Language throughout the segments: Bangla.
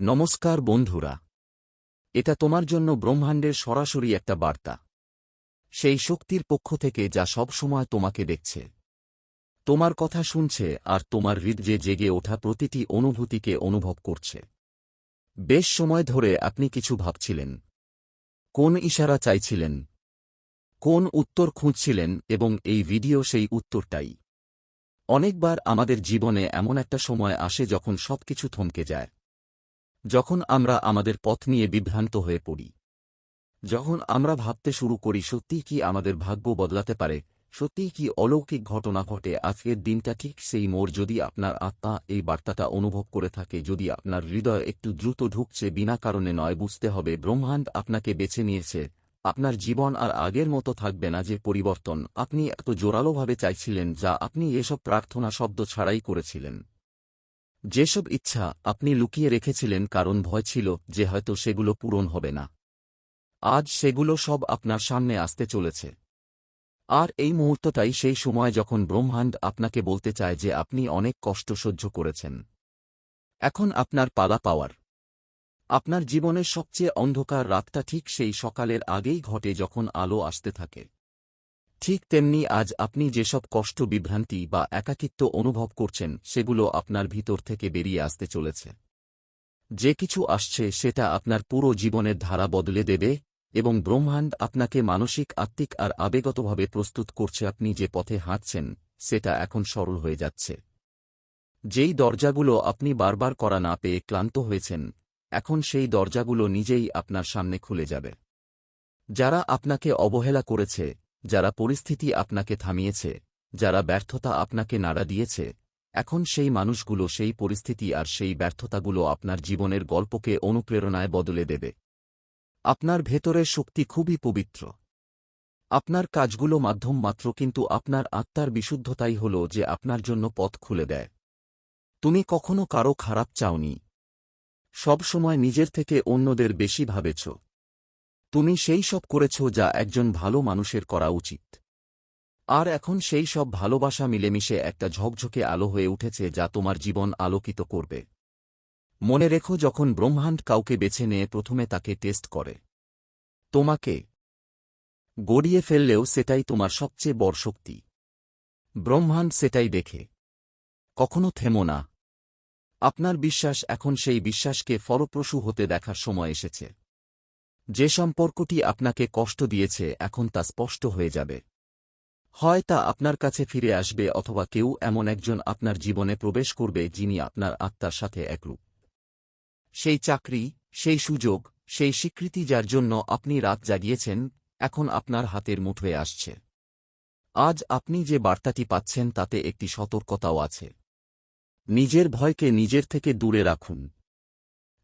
নমস্কার বন্ধুরা। এটা তোমার জন্য ব্রহ্মাণ্ডের সরাসরি একটা বার্তা। সেই শক্তির পক্ষ থেকে যা সব সময় তোমাকে দেখছে। তোমার কথা শুনছে আর তোমার হৃদয়ে জেগে ওঠা প্রতিটি অনুভূতিকে অনুভব করছে। বেশ সময় ধরে আপনি কিছু ভাবছিলেন। কোন ইশারা চাইছিলেন? কোন উত্তর খুঁজছিলেন? এবং এই ভিডিও সেই উত্তরটাই। অনেকবার আমাদের জীবনে এমন একটা সময় আসে যখন সবকিছু থমকে যায়। যখন আমরা আমাদের পথ নিয়ে বিভ্রান্ত হয়ে পড়ি, যখন আমরা ভাবতে শুরু করি, সত্যিই কি আমাদের ভাগ্য বদলাতে পারে? সত্যিই কি অলৌকিক ঘটনা ঘটে? আজকের দিনটা ঠিক সেই মোর যদি আপনার আত্মা এই বার্তাটা অনুভব করে থাকে, যদি আপনার হৃদয় একটু দ্রুত ঢুকছে, বিনা কারণে নয়, বুঝতে হবে ব্রহ্মাণ্ড আপনাকে বেছে নিয়েছে। আপনার জীবন আর আগের মতো থাকবে না যে পরিবর্তন। আপনি এত জোরালোভাবে চাইছিলেন যা আপনি এসব প্রার্থনা শব্দ ছাড়াই করেছিলেন। যেসব ইচ্ছা আপনি লুকিয়ে রেখেছিলেন কারণ ভয় ছিল যে হয়তো সেগুলো পূরণ হবে না। আজ সেগুলো সব আপনার সামনে আসতে চলেছে। আর এই মুহূর্তটাই সেই সময় যখন ব্রহ্মাণ্ড আপনাকে বলতে চায় যে আপনি অনেক কষ্ট সহ্য করেছেন। এখন আপনার পালা পাওয়ার। আপনার জীবনের সবচেয়ে অন্ধকার রাতটা ঠিক সেই সকালের আগেই ঘটে যখন আলো আসতে থাকে। ঠিক তেমনি আজ আপনি যেসব কষ্ট, বিভ্রান্তি বা একাকিত্ব অনুভব করছেন, সেগুলো আপনার ভিতর থেকে বেরিয়ে আসতে চলেছে। যে কিছু আসছে, সেটা আপনার পুরো জীবনের ধারা বদলে দেবে এবং ব্রহ্মাণ্ড আপনাকে মানসিক, আত্মিক আর আবেগতভাবে প্রস্তুত করছে। আপনি যে পথে হাঁটছেন, সেটা এখন সরল হয়ে যাচ্ছে। যেই দরজাগুলো আপনি বারবার করা না পেয়ে ক্লান্ত হয়েছেন, এখন সেই দরজাগুলো নিজেই আপনার সামনে খুলে যাবে। যারা আপনাকে অবহেলা করেছে যারা পরিস্থিতি আপনাকে থামিয়েছে, যারা ব্যর্থতা আপনাকে নাড়া দিয়েছে, এখন সেই মানুষগুলো সেই পরিস্থিতি আর সেই ব্যর্থতাগুলো আপনার জীবনের গল্পকে অনুপ্রেরণায় বদলে দেবে। আপনার ভেতরের শক্তি খুবই পবিত্র। আপনার কাজগুলো মাধ্যম মাত্র কিন্তু আপনার আত্মার বিশুদ্ধতাই হল যে আপনার জন্য পথ খুলে দেয়। তুমি কখনো কারও খারাপ চাওনি। সব সময় নিজের থেকে অন্যদের বেশি ভাবেছ। তুমি সেই সব করেছ যা একজন ভালো মানুষের করা উচিত। আর এখন সেই সব ভালোবাসা মিলেমিশে একটা ঝকঝকে আলো হয়ে উঠেছে যা তোমার জীবন আলোকিত করবে। মনে রেখো যখন ব্রহ্মাণ্ড কাউকে বেছে নিয়ে প্রথমে তাকে টেস্ট করে। তোমাকে গড়িয়ে ফেললেও সেটাই তোমার সবচেয়ে বড় শক্তি। ব্রহ্মাণ্ড সেটাই দেখে। কখনো থেমো না। আপনার বিশ্বাস এখন সেই বিশ্বাসকে ফলপ্রসূ হতে দেখার সময় এসেছে। যে সম্পর্কটি আপনাকে কষ্ট দিয়েছে, এখন তা স্পষ্ট হয়ে যাবে। হয় তা আপনার কাছে ফিরে আসবে অথবা কেউ এমন একজন আপনার জীবনে প্রবেশ করবে যিনি আপনার আত্মার সাথে একরূপ। সেই চাকরি, সেই সুযোগ, সেই স্বীকৃতি যার জন্য আপনি রাত জাগিয়েছেন, এখন আপনার হাতের মুঠোয় আসছে। আজ আপনি যে বার্তাটি পাচ্ছেন তাতে একটি সতর্কতাও আছে। নিজের ভয়কে নিজের থেকে দূরে রাখুন।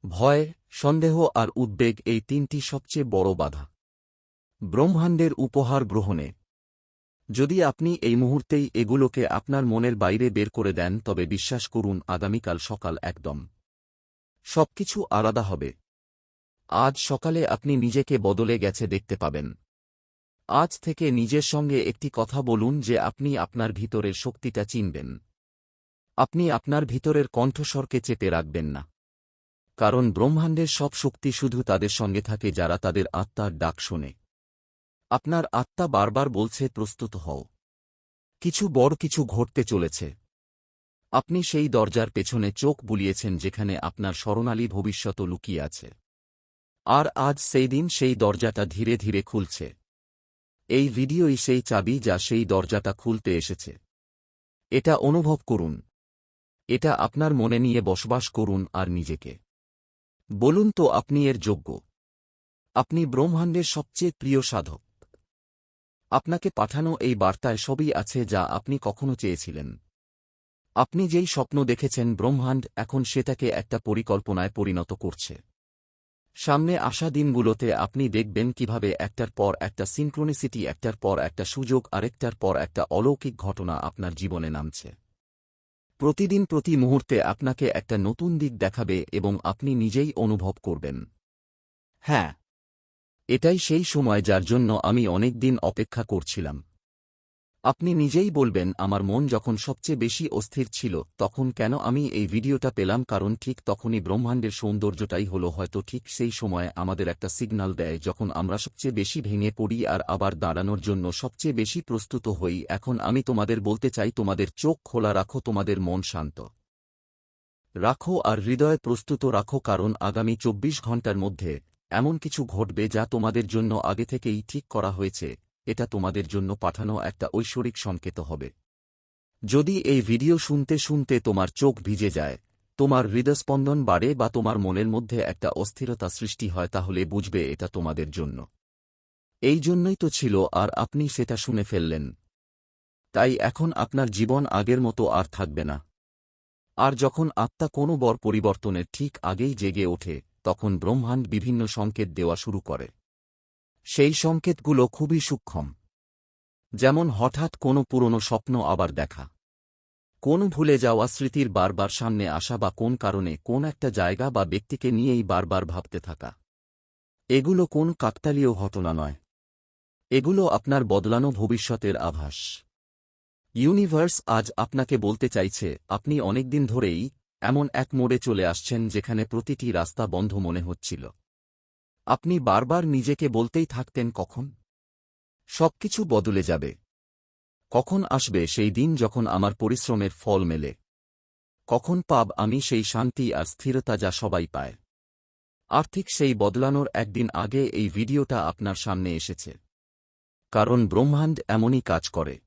ভয় সন্দেহ আর উদ্বেগ এই তিনটি সবচেয়ে বড় বাধা। ব্রহ্মাণ্ডের উপহার গ্রহণে। যদি আপনি এই মুহূর্তেই এগুলোকে আপনার মনের বাইরে বের করে দেন, তবে বিশ্বাস করুন, আগামীকাল সকাল একদম। সবকিছু আলাদা হবে। আজ সকালে আপনি নিজেকে বদলে গেছে দেখতে পাবেন। আজ থেকে নিজের সঙ্গে একটি কথা বলুন যে আপনি আপনার ভিতরের শক্তিটা চিনবেন। আপনি আপনার ভিতরের কণ্ঠস্বরকে চেপে রাখবেন না। কারণ ব্রহ্মাণ্ডের সব শক্তি শুধু তাদের সঙ্গে থাকে যারা তাদের আত্মার ডাক শোনে। আপনার আত্মা বারবার বলছে, প্রস্তুত হও। কিছু বড় কিছু ঘটতে চলেছে। আপনি সেই দরজার পেছনে চোখ বুলিয়েছেন যেখানে আপনার স্মরণালী ভবিষ্যৎ লুকিয়ে আছে। আর আজ সেই দিন সেই দরজাটা ধীরে ধীরে খুলছে। এই ভিডিওই সেই চাবি যা সেই দরজাটা খুলতে এসেছে। এটা অনুভব করুন। এটা আপনার মনে নিয়ে বসবাস করুন আর নিজেকে। বলুন তো আপনি এর যোগ্য। আপনি ব্রহ্মাণ্ডের সবচেয়ে প্রিয় সাধক। আপনাকে পাঠানো এই বার্তায় সবই আছে যা আপনি কখনো চেয়েছিলেন। আপনি যেই স্বপ্ন দেখেছেন, ব্রহ্মাণ্ড এখন সেটাকে একটা পরিকল্পনায় পরিণত করছে। সামনে আসা দিনগুলোতে আপনি দেখবেন কীভাবে একটার পর একটা সিনক্রোনিসিটি একটার পর একটা সুযোগ, আরেকটার পর একটা অলৌকিক ঘটনা আপনার জীবনে নামছে। প্রতিদিন প্রতি মুহূর্তে আপনাকে একটা নতুন দিক দেখাবে এবং আপনি নিজেই অনুভব করবেন। হ্যাঁ। এটাই সেই সময় যার জন্য আমি অনেক দিন অপেক্ষা করছিলাম। আপনি নিজেই বলবেন, আমার মন যখন সবচেয়ে বেশি অস্থির ছিল, তখন কেন আমি এই ভিডিওটা পেলাম? কারণ ঠিক তখনই ব্রহ্মাণ্ডের সৌন্দর্যটাই হলো হয়তো ঠিক সেই সময়ে আমাদের একটা সিগন্যাল দেয়, যখন আমরা সবচেয়ে বেশি ভেঙে পড়ি আর আবার দাঁড়ানোর জন্য সবচেয়ে বেশি প্রস্তুত হই। এখন আমি তোমাদের বলতে চাই, তোমাদের চোখ খোলা রাখো, তোমাদের মন শান্ত রাখো আর হৃদয় প্রস্তুত রাখো, কারণ আগামী চব্বিশ ঘণ্টার মধ্যে এমন কিছু ঘটবে যা তোমাদের জন্য আগে থেকেই ঠিক করা হয়েছে। এটা তোমাদের জন্য পাঠানো একটা ঐশ্বরিক সংকেত হবে। যদি এই ভিডিও শুনতে শুনতে তোমার চোখ ভিজে যায়, তোমার হৃদস্পন্দন বাড়ে বা তোমার মনের মধ্যে একটা অস্থিরতা সৃষ্টি হয়, তাহলে বুঝবে এটা তোমাদের জন্য। এই জন্যই তো ছিল আর আপনি সেটা শুনে ফেললেন। তাই এখন আপনার জীবন আগের মতো আর থাকবে না। আর যখন আত্মা কোনো বর পরিবর্তনের ঠিক আগেই জেগে ওঠে, তখন ব্রহ্মাণ্ড বিভিন্ন সংকেত দেওয়া শুরু করে। সেই সংকেতগুলো খুবই সূক্ষ্ম। যেমন হঠাৎ কোনো পুরনো স্বপ্ন আবার দেখা। কোন ভুলে যাওয়া স্মৃতির বারবার সামনে আসা বা কোন কারণে কোন একটা জায়গা বা ব্যক্তিকে নিয়েই বারবার ভাবতে থাকা। এগুলো কোন কাকতালীয় ঘটনা নয়। এগুলো আপনার বদলানো ভবিষ্যতের আভাস। ইউনিভার্স আজ আপনাকে বলতে চাইছে, আপনি অনেকদিন ধরেই এমন এক মোড়ে চলে আসছেন যেখানে প্রতিটি রাস্তা বন্ধ মনে হচ্ছিল। আপনি বারবার নিজেকে বলতেই থাকতেন কখন? সবকিছু বদলে যাবে। কখন আসবে সেই দিন যখন আমার পরিশ্রমের ফল মেলে? কখন পাব আমি সেই শান্তি আর স্থিরতা যা সবাই পায়? আর্থিক সেই বদলানোর একদিন আগে এই ভিডিওটা আপনার সামনে এসেছে। কারণ ব্রহ্মাণ্ড এমনই কাজ করে।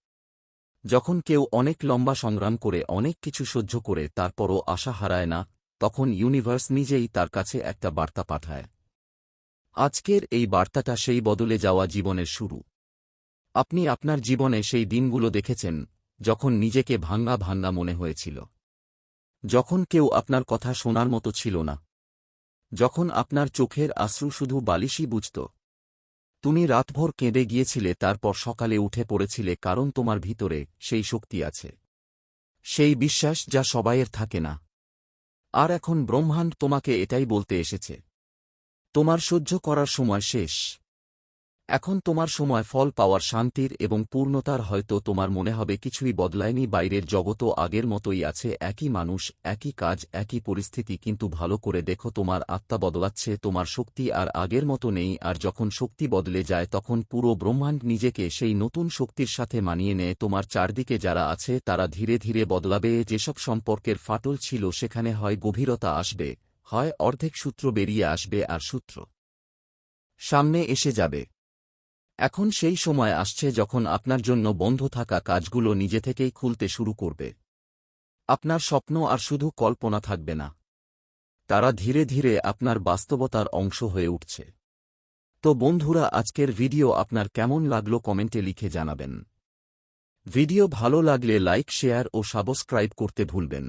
যখন কেউ অনেক লম্বা সংগ্রাম করে, অনেক কিছু সহ্য করে, তারপরও আশা হারায় না, তখন ইউনিভার্স নিজেই তার কাছে একটা বার্তা পাঠায়। আজকের এই বার্তাটা সেই বদলে যাওয়া জীবনের শুরু। আপনি আপনার জীবনে সেই দিনগুলো দেখেছেন, যখন নিজেকে ভাঙ্গা ভাঙ্গা মনে হয়েছিল। যখন কেউ আপনার কথা শোনার মতো ছিল না। যখন আপনার চোখের আশ্রু শুধু বালিশই বুঝত। তুমি রাতভর কেঁদে গিয়েছিলে, তারপর সকালে উঠে পড়েছিলে, কারণ তোমার ভিতরে সেই শক্তি আছে। সেই বিশ্বাস যা সবাইয়ের থাকে না। আর এখন ব্রহ্মাণ্ড তোমাকে এটাই বলতে এসেছে। তোমার সহ্য করার সময় শেষ। এখন তোমার সময় ফল পাওয়ার শান্তির এবং পূর্ণতার হয়তো তোমার মনে হবে কিছুই বদলায়নি, বাইরের জগতও আগের মতোই আছে, একই মানুষ, একই কাজ, একই পরিস্থিতি, কিন্তু ভালো করে দেখো তোমার আত্মা বদলাচ্ছে, তোমার শক্তি আর আগের মতো নেই, আর যখন শক্তি বদলে যায় তখন পুরো ব্রহ্মাণ্ড নিজেকে সেই নতুন শক্তির সাথে মানিয়ে নেয়, তোমার চারদিকে যারা আছে তারা ধীরে ধীরে বদলাবে, যেসব সম্পর্কের ফাটল ছিল সেখানে হয় গভীরতা আসবে। হয় অর্ধেক সূত্র বেরিয়ে আসবে আর সূত্র সামনে এসে যাবে। এখন সেই সময় আসছে যখন আপনার জন্য বন্ধ থাকা কাজগুলো নিজে থেকেই খুলতে শুরু করবে। আপনার স্বপ্ন আর শুধু কল্পনা থাকবে না। তারা ধীরে ধীরে আপনার বাস্তবতার অংশ হয়ে উঠছে। তো বন্ধুরা, আজকের ভিডিও আপনার কেমন লাগল কমেন্টে লিখে জানাবেন। ভিডিও ভালো লাগলে লাইক, শেয়ার ও সাবস্ক্রাইব করতে ভুলবেন।